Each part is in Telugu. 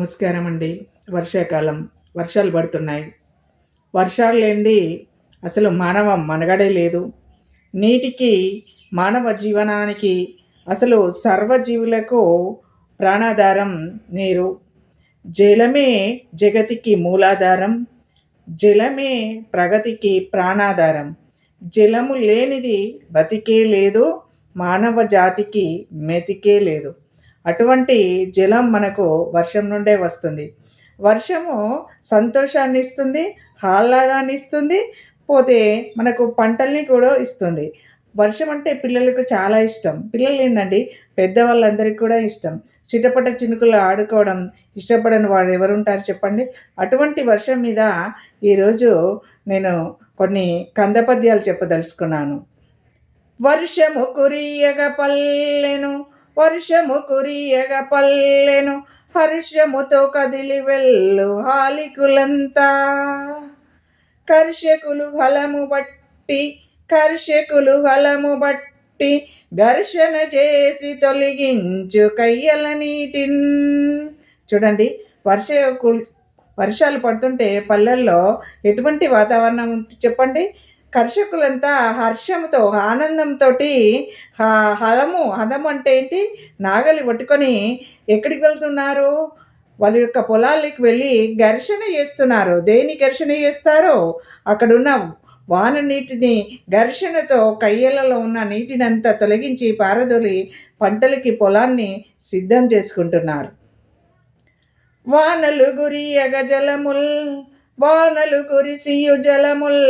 నమస్కారం అండి వర్షాకాలం. వర్షాలు పడుతున్నాయి. వర్షాలు లేనిది అసలు మానవ మనగడే లేదు. నీటికి మానవ జీవనానికి అసలు సర్వజీవులకు ప్రాణాధారం నీరు. జలమే జగతికి మూలాధారం. జలమే ప్రగతికి ప్రాణాధారం. జలము లేనిది బతికే లేదు. మానవ జాతికి మెతికే లేదు. అటువంటి జలం మనకు వర్షం నుండే వస్తుంది. వర్షము సంతోషాన్ని ఇస్తుంది ఆహ్లాదాన్ని ఇస్తుంది పోతే మనకు పంటల్ని కూడా ఇస్తుంది. వర్షం అంటే పిల్లలకు చాలా ఇష్టం. పిల్లలు ఏందండి? పెద్దవాళ్ళందరికీ కూడా ఇష్టం. చిటపట చినుకులు ఆడుకోవడం ఇష్టపడని వాడు ఎవరుంటారు చెప్పండి? అటువంటి వర్షం మీద ఈరోజు నేను కొన్ని కందపద్యాలు చెప్పదలుచుకున్నాను. వర్షము కురియగ పల్లెను వర్షము కురియగ పల్లెను హర్షముతో కదిలి వెళ్ళు హాలికులంతా. కర్షకులు హలము బట్టి కర్షకులు హలము బట్టి ఘర్షణ చేసి తొలగించు కయ్యల నీటిన్. చూడండి వర్ష వర్షాలు పడుతుంటే పల్లెల్లో ఎటువంటి వాతావరణం చెప్పండి? కర్షకులంతా హర్షంతో ఆనందంతో హలము హలము అంటే ఏంటి? నాగలి పట్టుకొని ఎక్కడికి వెళ్తున్నారు? వాళ్ళ యొక్క పొలాలకి వెళ్ళి ఘర్షణ చేస్తున్నారు. దేని ఘర్షణ చేస్తారో? అక్కడున్న వాన నీటిని ఘర్షణతో కయ్యలలో ఉన్న నీటిని అంతా తొలగించి పారదొలి పంటలకి పొలాన్ని సిద్ధం చేసుకుంటున్నారు. వానలు గురియగ జలముల్ వానలు కురిసియు జలముల్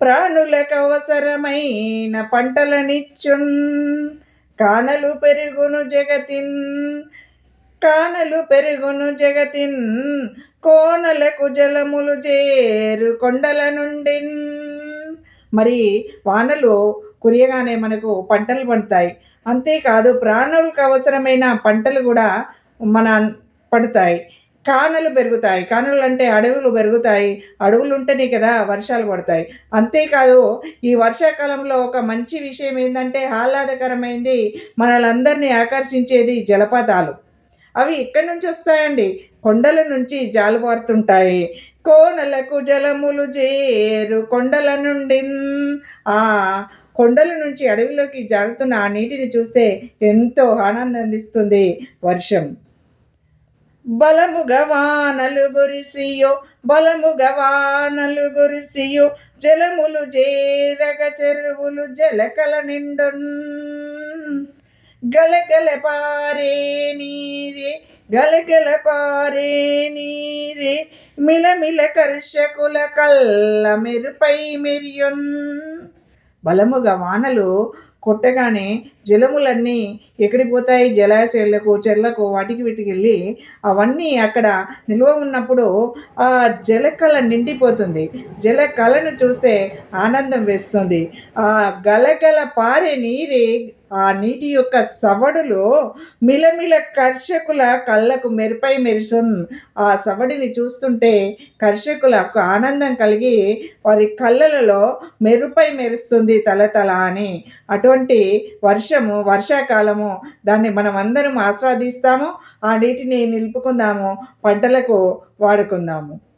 ప్రాణులకు అవసరమైన పంటలనిచ్చున్. కానలు పెరుగును జగతిన్ కానలు పెరుగును జగతిన్. కోనలకు జలములు చేరు కొండల నుండి మరి వానలు కురియగానే మనకు పంటలు పండుతాయి. అంతేకాదు ప్రాణులకు అవసరమైన పంటలు కూడా మన పడతాయి. కానలు పెరుగుతాయి. కానలు అంటే అడవులు పెరుగుతాయి. అడవులు ఉంటేనే కదా వర్షాలు పడతాయి. అంతేకాదు ఈ వర్షాకాలంలో ఒక మంచి విషయం ఏంటంటే ఆహ్లాదకరమైంది మనలందరినీ ఆకర్షించేది జలపాతాలు. అవి ఎక్కడి నుంచి వస్తాయండి. కొండల నుంచి జాలువారుతుంటాయి కోనలకు జలములు చేరు కొండల నుండి ఆ కొండల నుంచి అడవిలోకి జారుతున్న ఆ నీటిని చూస్తే ఎంతో ఆనందిస్తుంది వర్షం. బలముగ వానలు గురిసియో బలముగ వానలు గురిసియో జలములు జేరగ చెరువులు జలకల నిండున్. గలగల పారే నీరే గలగల పారే నీరే మిలమిల కర్షకుల కల్ల మెరుపై మెరియున్. బలముగా వానలు కొట్టగానే జలములన్నీ ఎక్కడికి పోతాయి జలాశయాలకు చెర్లకు వాటికి వీటికి వెళ్ళి అవన్నీ అక్కడ నిల్వ ఉన్నప్పుడు ఆ జలకళ నిండిపోతుంది. జలకళను చూస్తే ఆనందం వేస్తుంది. ఆ గలగల పారే నీరే ఆ నీటి యొక్క సవడులో మిలమిల కర్షకుల కళ్ళకు మెరుపై మెరుసున్ ఆ సవడిని చూస్తుంటే కర్షకులకు ఆనందం కలిగి వారి కళ్ళలలో మెరుపై మెరుస్తుంది తలతల అని. అటువంటి వర్షము వర్షాకాలము దాన్ని మనం అందరం ఆస్వాదిస్తాము ఆ నీటిని నిలుపుకుందాము పంటలకు వాడుకుందాము.